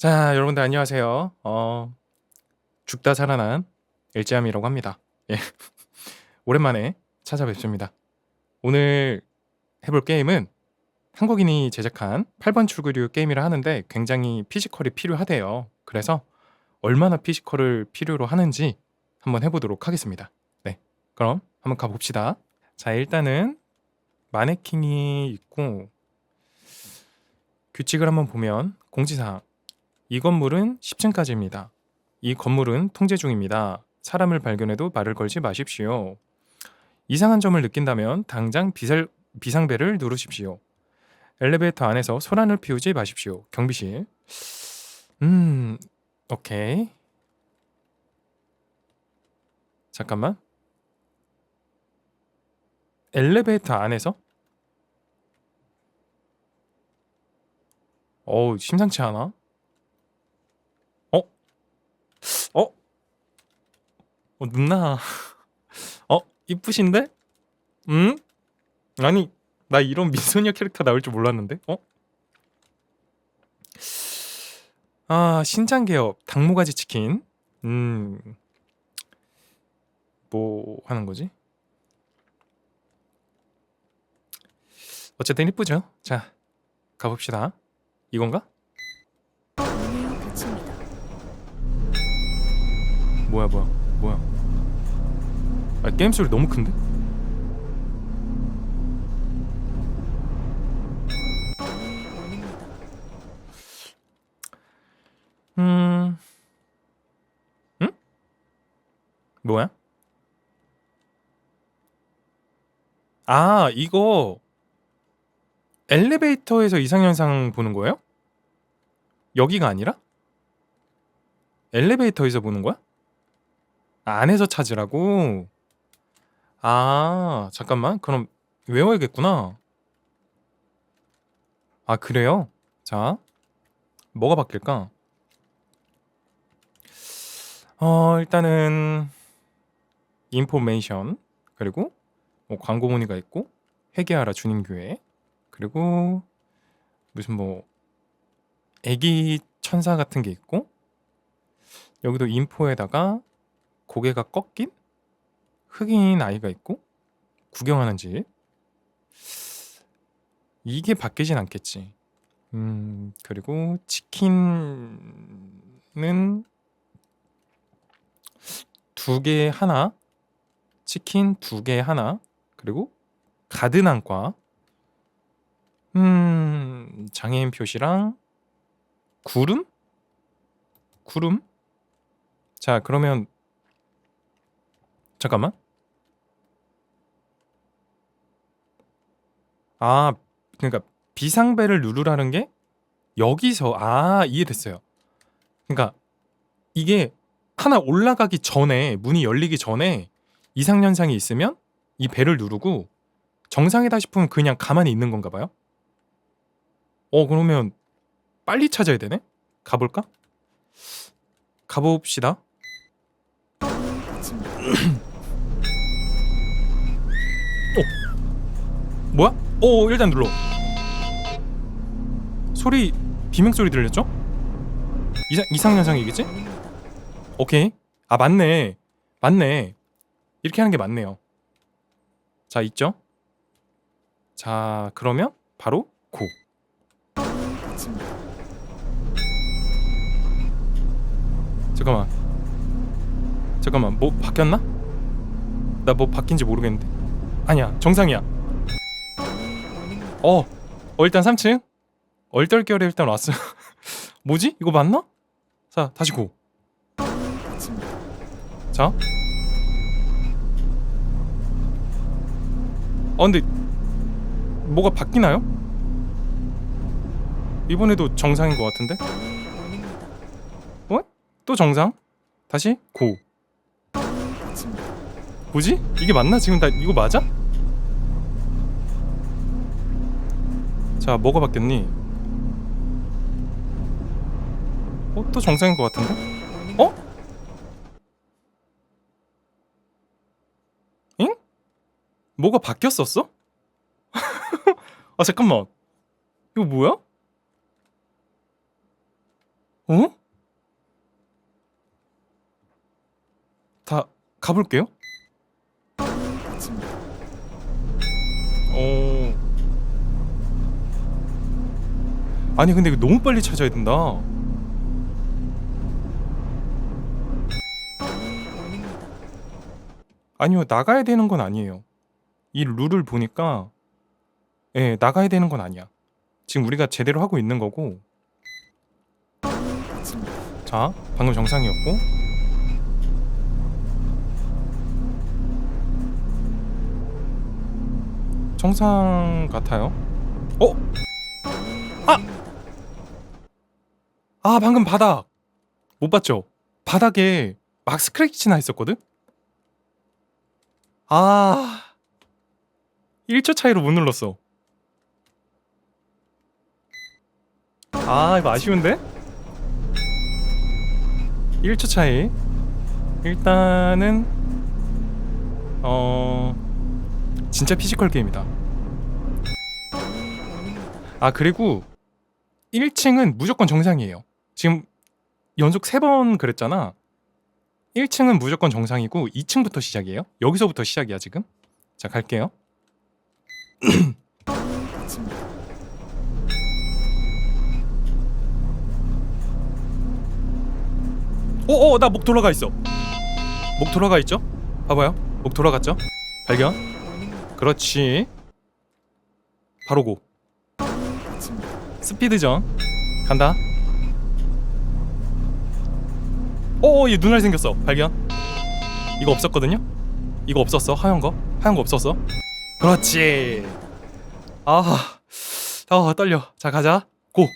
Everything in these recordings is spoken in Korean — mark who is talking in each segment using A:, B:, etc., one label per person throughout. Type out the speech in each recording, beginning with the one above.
A: 자, 여러분들 안녕하세요. 어, 죽다 살아난 일지암이라고 합니다. 예. 오랜만에 찾아뵙습니다. 오늘 해볼 게임은 한국인이 제작한 8번 출구류 게임이라 하는데 굉장히 피지컬이 필요하대요. 그래서 얼마나 피지컬을 필요로 하는지 한번 해보도록 하겠습니다. 네. 그럼 한번 가봅시다. 자, 일단은 마네킹이 있고 규칙을 한번 보면 공지사항 이 건물은 10층까지입니다. 이 건물은 통제 중입니다. 사람을 발견해도 말을 걸지 마십시오. 이상한 점을 느낀다면 당장 비살, 비상벨을 누르십시오. 엘리베이터 안에서 소란을 피우지 마십시오. 경비실. 음, 오케이. 잠깐만. 엘리베이터 안에서? 어우, 심상치 않아. 어? 어, 누나. 어, 이쁘신데? 응? 아니, 나 이런 미소녀 캐릭터 나올 줄 몰랐는데? 어? 아, 신장 개업, 당모가지 치킨. 음. 뭐 하는 거지? 어쨌든 이쁘죠? 자, 가봅시다. 이건가?
B: 닫힙니다.
A: 뭐야 뭐야 뭐야 아 게임 소리 너무 큰데? 음... 응? 뭐야? 아 이거 엘리베이터에서 이상현상 보는 거예요? 여기가 아니라? 엘리베이터에서 보는 거야? 아, 안에서 찾으라고? 아, 잠깐만. 그럼 외워야겠구나. 아, 그래요? 자, 뭐가 바뀔까? 어, 일단은 인포메이션 그리고 뭐 광고 문의가 있고 회개하라 주님교회 그리고 무슨 뭐 애기 천사 같은 게 있고 여기도 인포에다가 고개가 꺾인 흑인 아이가 있고 구경하는 집 이게 바뀌진 않겠지. 음 그리고 치킨은 두 개 하나 치킨 두 개 하나 그리고 가드난과 음 장애인 표시랑 구름 구름 자 그러면 잠깐만. 아, 그러니까 비상벨을 누르라는 게 여기서 아, 이해됐어요. 그러니까 이게 하나 올라가기 전에 문이 열리기 전에 이상 현상이 있으면 이 벨을 누르고 정상이다 싶으면 그냥 가만히 있는 건가 봐요. 어, 그러면 빨리 찾아야 되네. 가볼까? 가봅시다.
B: 닫힙니다.
A: 뭐야? 오 일단 눌러 소리 비명 소리 들렸죠? 이상 이상 현상이겠지? 오케이 아 맞네 맞네 이렇게 하는 게 맞네요 자 있죠? 자 그러면 바로 고. 잠깐만 잠깐만 뭐 바뀌었나? 나 뭐 바뀐지 모르겠는데 아니야 정상이야. 어, 어 일단 3층 얼떨결에 일단 왔어 뭐지? 이거 맞나? 자 다시 고. 자. 어 근데 뭐가 바뀌나요? 이번에도 정상인 것 같은데?
B: 열립니다.
A: 또 정상? 다시 고. 뭐지? 이게 맞나? 지금 나 이거 맞아? 자, 뭐가 바뀌었니? 어, 또 정상인 것 같은데? 어? 응? 뭐가 바뀌었었어? 아 잠깐만 이거 뭐야? 어? 다 가볼게요. 어. 아니 근데 이거 너무 빨리 찾아야 된다. 아니요 나가야 되는 건 아니에요. 이 룰을 보니까 예 나가야 되는 건 아니야. 지금 우리가 제대로 하고 있는 거고. 자 방금 정상이었고. 정상 같아요. 어? 아 방금 바닥 못 봤죠? 바닥에 막 스크래치나 있었거든? 아 1초 차이로 못 눌렀어 아 이거 아쉬운데? 1초 차이 일단은 어 진짜 피지컬 게임이다. 아 그리고 1층은 무조건 정상이에요. 지금 연속 3번 그랬잖아. 1층은 무조건 정상이고 2층부터 시작이에요. 여기서부터 시작이야 지금. 자 갈게요. 오오 나 목 돌아가 있어. 목 돌아가 있죠? 봐봐요. 목 돌아갔죠? 발견. 그렇지. 바로 고. 스피드전 간다. 오, 얘 눈알 생겼어. 발견. 이거 없었거든요. 이거 없었어. 하얀 거. 하얀 거 없었어. 그렇지. 아, 아 떨려. 자 가자. 고.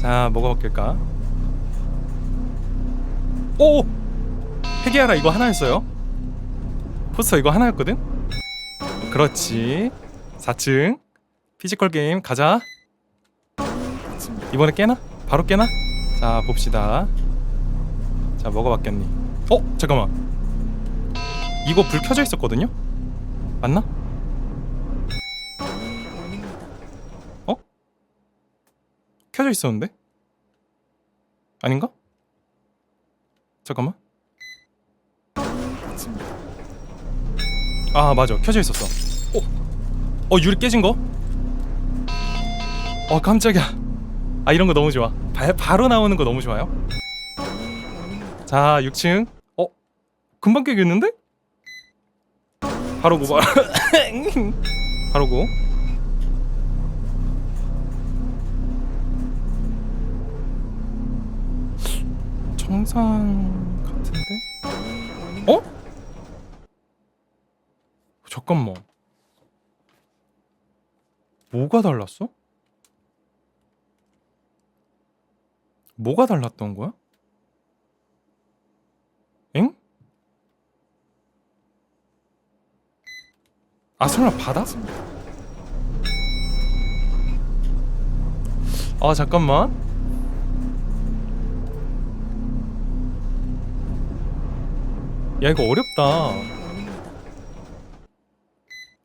A: 자 뭐가 바뀔까? 오, 회개하라 이거 하나였어요. 포스터 이거 하나였거든. 그렇지. 4층 피지컬 게임 가자. 이번에 깨나? 바로 깨나? 자 봅시다 자 뭐가 바뀌었니? 어? 잠깐만 이거 불 켜져 있었거든요? 맞나?
B: 올립니다.
A: 켜져 있었는데? 아닌가? 잠깐만. 아 맞아 켜져 있었어 어? 어 유리 깨진 거? 어 깜짝이야 아 이런 거 너무 좋아 바, 바로 나오는 거 너무 좋아요. 자 6층 어? 금방 깨겠는데? 바로 고 바로 바로 고 정상 같은데? 어? 잠깐만 뭐가 달랐어? 뭐가 달랐던 거야? 엥? 아 설마?
B: 끝입니다.
A: 아 잠깐만 야 이거 어렵다
B: 올립니다.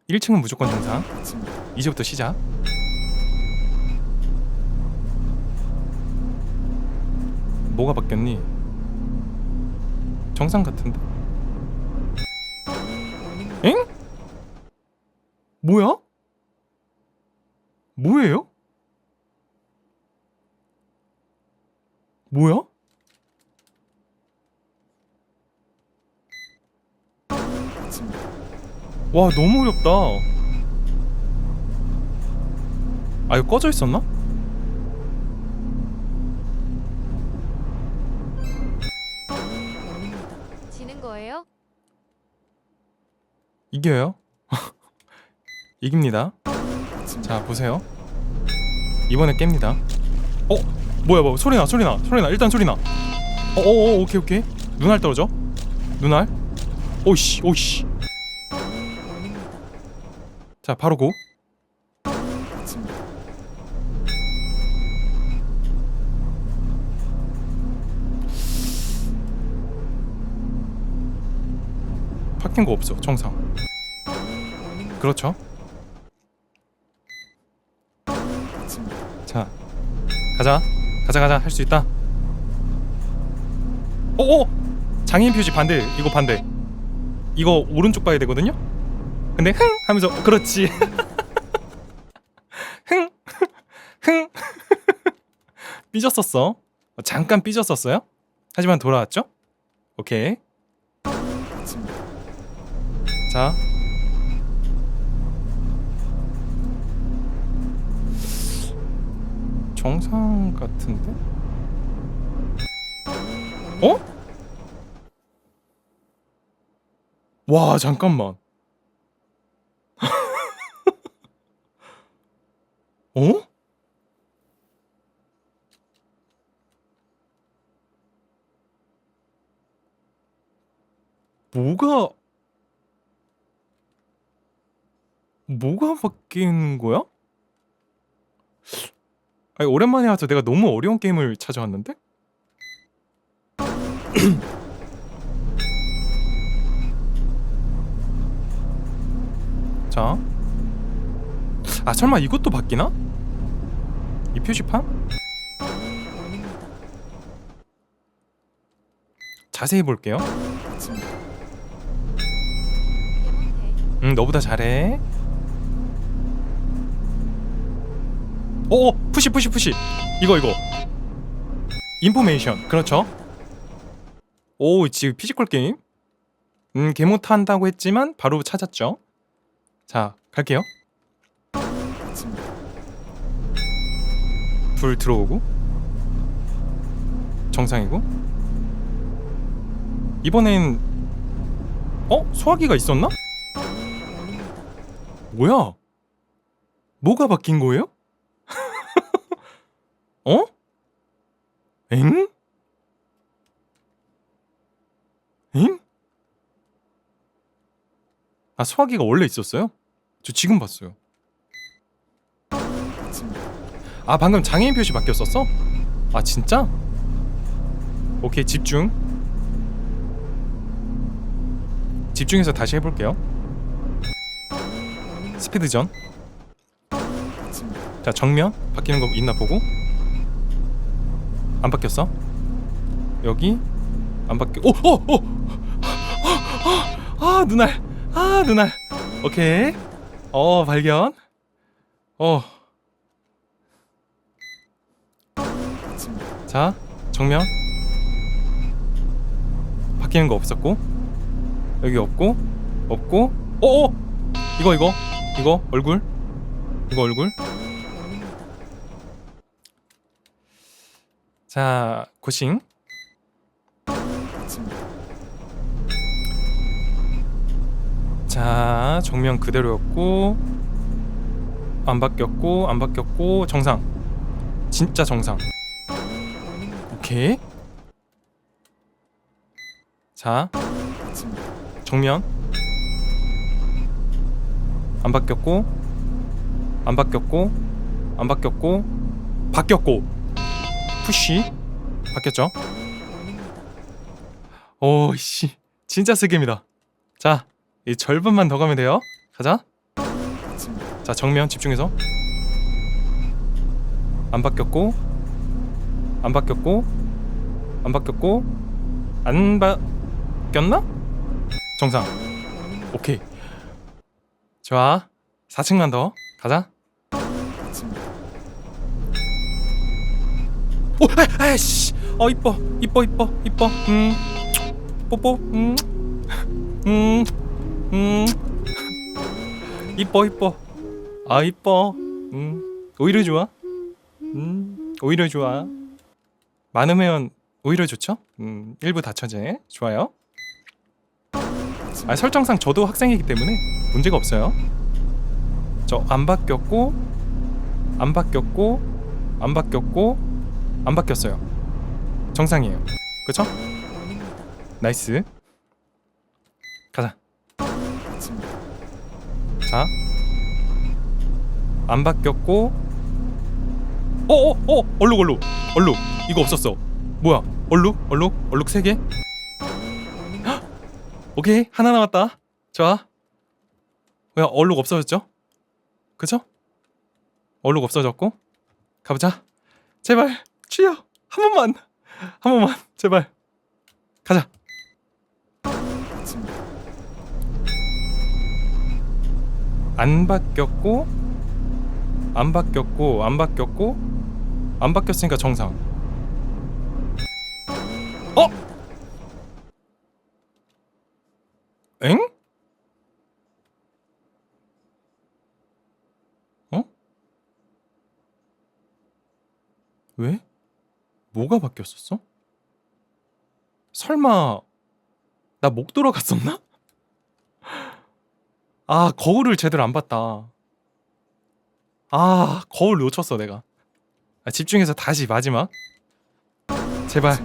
A: 1층은 무조건 정상. 이제부터 시작 뭐가 바뀌었니? 정상 같은데. 엥? 뭐야? 뭐예요? 뭐야? 와 너무 어렵다. 아 이거 꺼져 있었나? 이겨요. 이깁니다. 자 보세요. 이번에 깹니다. 어 뭐야 뭐 소리 나 소리 나 소리 나 일단 소리 나. 어어어 오케이 오케이 눈알 떨어져. 눈알. 오이씨.
B: 올립니다.
A: 자 바로 고. 바뀐 거 없어 정상. 그렇죠. 자, 가자. 가자, 가자. 할 수 있다. 오, 오! 장애인 표시 반대. 이거 반대. 이거 오른쪽 봐야 되거든요? 근데 흥! 하면서 어, 그렇지. 흥! 흥! 삐졌었어. 어, 잠깐 삐졌었어요. 하지만 돌아왔죠? 오케이. 자. 정상 같은데? 어? 와, 잠깐만. 어? 뭐가 뭐가 바뀐 거야? 아니 오랜만에 와서 내가 너무 어려운 게임을 찾아왔는데? 자. 아 설마 이것도 바뀌나? 이 표시판? 자세히 볼게요. 응, 너보다 잘해. 오, 오, 푸시, 푸시, 푸시. 이거, 이거. 인포메이션. 그렇죠. 오, 지금 피지컬 게임. 음, 개 못한다고 했지만 바로 찾았죠. 자, 갈게요. 불 들어오고. 정상이고. 이번엔 어? 소화기가 있었나? 뭐야? 뭐가 바뀐 거예요? 어? 엥? 엥? 아 소화기가 원래 있었어요? 저 지금 봤어요. 아 방금 장애인 표시 바뀌었었어? 아 진짜? 오케이 집중. 집중해서 다시 해볼게요. 스피드전. 자 정면 바뀌는 거 있나 보고 안 바뀌었어? 여기? 안 바뀌 오 오 오 아 눈알. 아 눈알. 오케이. 어 발견.
B: 끝입니다.
A: 어자 정면. 바뀌는 거 없었고. 여기 없고 없고. 오 오 이거 이거. 이거 얼굴. 이거 얼굴
B: 올립니다.
A: 자 고싱. 자 정면 그대로였고 안 바뀌었고 안 바뀌었고 정상 진짜 정상. 오케이 자. 정면 안 바뀌었고 안 바뀌었고 안 바뀌었고 바뀌었고 푸시 바뀌었죠. 오씨 진짜 쓰기입니다 자 이 절반만 더 가면 돼요 가자. 자 정면 집중해서 안 바뀌었고 안 바뀌었고 안 바뀌었고 안 바뀌었나? 정상. 오케이 좋아 4층만 더 가자 오 아, 아이씨. 어 이뻐 이뻐 이뻐 이뻐. 음. 뽀뽀. 음 음. 음. 이뻐 이뻐. 아 이뻐. 음. 오히려 좋아? 음. 오히려 좋아. 많으면 오히려 좋죠? 음. 일부 다처제. 좋아요. 아 설정상 저도 학생이기 때문에 문제가 없어요. 저 안 바뀌었고 안 바뀌었고 안 바뀌었고 안 바뀌었어요 정상이에요 그쵸. 나이스 가자. 자, 안 바뀌었고, 어어 어 얼룩 얼룩 얼룩 이거 없었어. 뭐야? 얼룩 얼룩 얼룩 세 개. 오케이 하나 남았다. 좋아. 뭐야 얼룩 없어졌죠? 그죠? 얼룩 없어졌고, 가보자. 제발 주여 한 번만 한 번만 제발 가자. 안 바뀌었고 안 바뀌었고 안 바뀌었고 안 바뀌었으니까 정상. 어? 엥? 어? 왜? 뭐가 바뀌었었어? 설마 나 목 돌아갔었나? 아 거울을 제대로 안 봤다. 아 거울 놓쳤어 내가. 아, 집중해서 다시 마지막. 제발.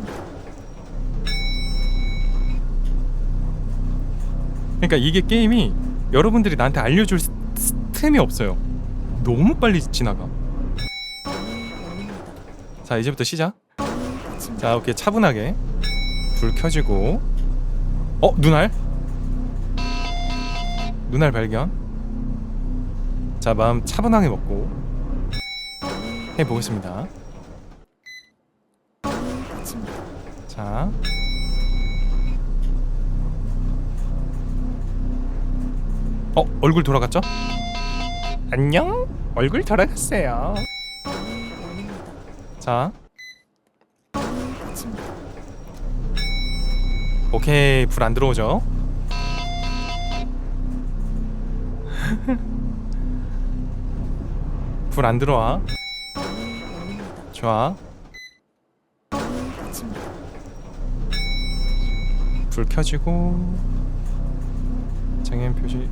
A: 그러니까 이게 게임이 여러분들이 나한테 알려줄 틈이 없어요. 너무 빨리 지나가. 자 이제부터 시작. 자 오케이 차분하게 불 켜지고 어 눈알 눈알 발견 자 마음 차분하게 먹고 해보겠습니다. 자 어, 얼굴 돌아갔죠? 안녕? 얼굴 돌아갔어요. 자, 오케이, 불 안 들어오죠? 불 안 들어와. 좋아. 불 켜지고 장애인 표시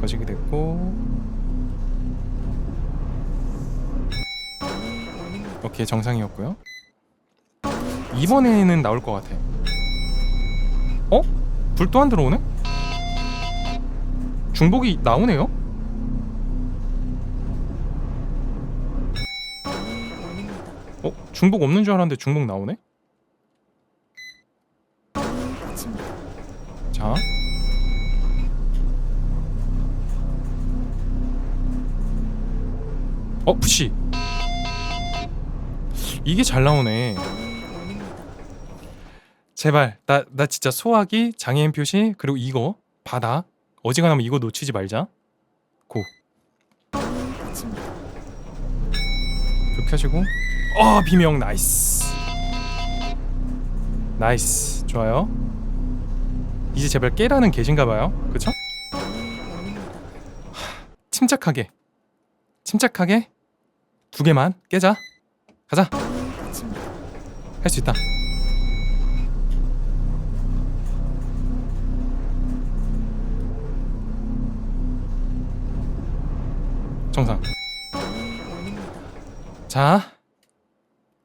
A: 거시기 됐고. 오케이 정상이었고요. 이번에는 나올 것 같아. 어? 불 또 안 들어오네? 중복이 나오네요? 어? 중복 없는 줄 알았는데 중복 나오네? 자. 어, 푸시. 이게 잘 나오네. 제발 나 나 진짜 소화기 장애인 표시 그리고 이거 바닥 어지간하면 이거 놓치지 말자. 고. 불 켜지고. 어 비명 나이스. 나이스. 좋아요. 이제 제발 깨라는 계신가봐요. 그쵸?
B: 열립니다.
A: 침착하게. 침착하게 두 개만 깨자. 가자. 할 수 있다 정상. 자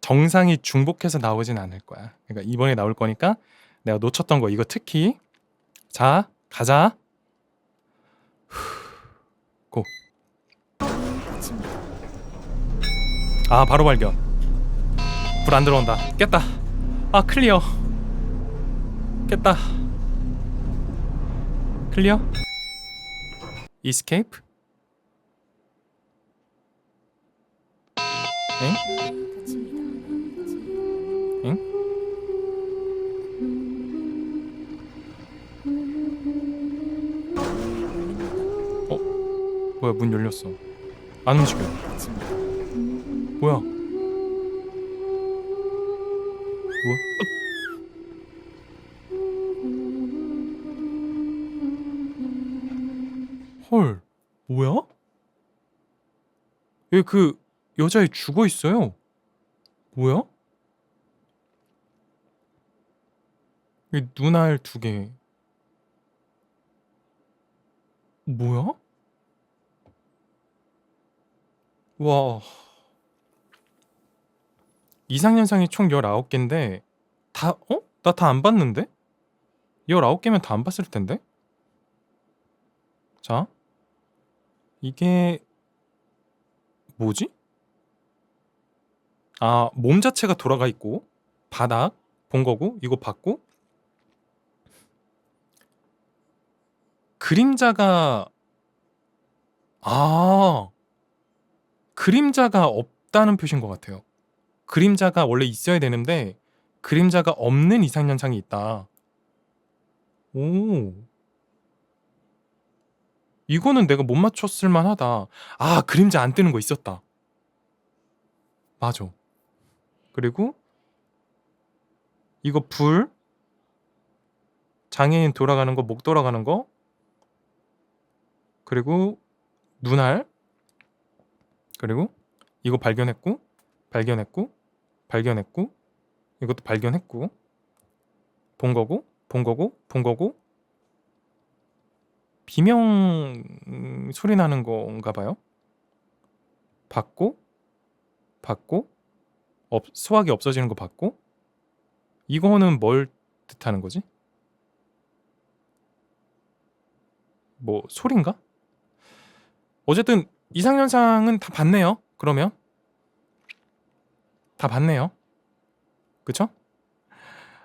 A: 정상이 중복해서 나오진 않을 거야. 그러니까 이번에 나올 거니까 내가 놓쳤던 거 이거 특히. 자 가자.
B: 끝입니다.
A: 아 바로 발견. 불 안 들어온다. 깼다. 아 클리어. 깼다. 클리어? 이스케이프 엥? 응?
B: 열립니다.
A: 뭐야 문 열렸어 안 움직여. 뭐야 헐 뭐야 왜그 여자애 죽어 있어요 뭐야 이 눈알 두 개 뭐야 와 이상현상이 총 19개인데 다 어? 나 다 안 봤는데? 19개면 다 안 봤을 텐데? 자 이게 뭐지? 아 몸 자체가 돌아가 있고 바닥 본 거고 이거 봤고 그림자가 아 그림자가 없다는 표시인 것 같아요. 그림자가 원래 있어야 되는데 그림자가 없는 이상 현상이 있다. 오. 이거는 내가 못 맞췄을 만하다. 아, 그림자 안 뜨는 거 있었다. 맞아. 그리고 이거 불 장애인 돌아가는 거, 목 돌아가는 거 그리고 눈알 그리고 이거 발견했고 발견했고 발견했고 이것도 발견했고 본 거고 본 거고 본 거고 비명 음, 소리 나는 건가 봐요. 봤고 봤고 없, 소화기 없어지는 거 봤고 이거는 뭘 뜻하는 거지? 뭐 소린가? 어쨌든 이상현상은 다 봤네요. 그러면 다 봤네요. 그쵸?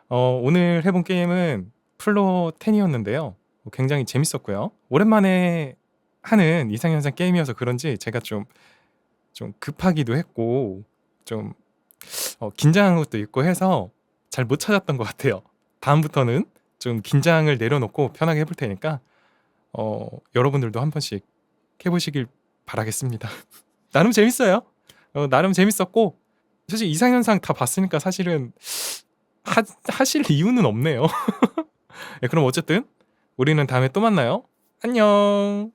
A: 어, 오늘 해본 게임은 플로 10이었는데요. 굉장히 재밌었고요. 오랜만에 하는 이상현상 게임이어서 그런지 제가 좀, 좀 급하기도 했고, 좀, 어, 긴장한 것도 있고 해서 잘 못 찾았던 것 같아요. 다음부터는 좀 긴장을 내려놓고 편하게 해볼 테니까, 어, 여러분들도 한 번씩 해보시길 바라겠습니다. 나름 재밌어요. 어, 나름 재밌었고, 사실 이상현상 다 봤으니까 사실은 하, 하실 이유는 없네요. 네, 그럼 어쨌든 우리는 다음에 또 만나요. 안녕.